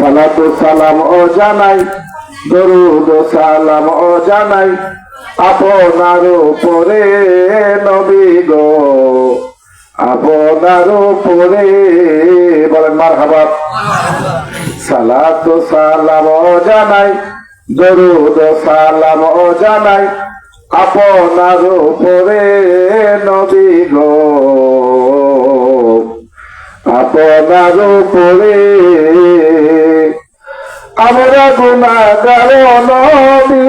সালাতু সালাম ও জানাই, দরুদ ও সালাম ও জানাই, আপনার উপরে নবী গো। আপনার উপরে, বলেন মার সালাতু সালাম ও জানাই, দরুদ সালাম ও জানাই, আপনার উপরে নবী গো। আপনার উপরে আমরা গুণাগার নবী।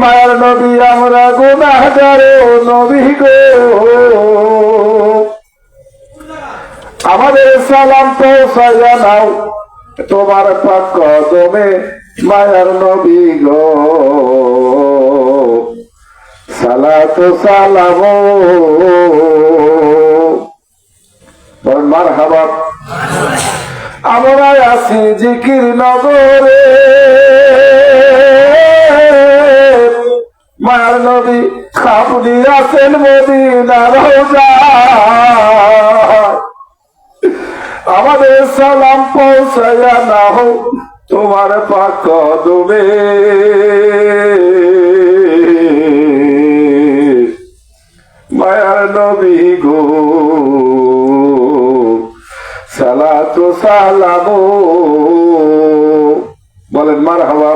মায়ের নবী, আমরা গুণাগার নবী গো। আমাদের সালাম পৌঁছাইয়া নাও, তোমার পাক কদমে মায়ার নবী গো। সালাতু সালাম। মার আমরা আছি জিকির নগরে। মায়ার নবী খাপনি আছেন মদিনার আমাদের সালাম পৌঁছাইয়া না হোক তোমার পাক কদমে। মায়ার নবী গো। সালাতু সালামু। বলেন মারহাবা।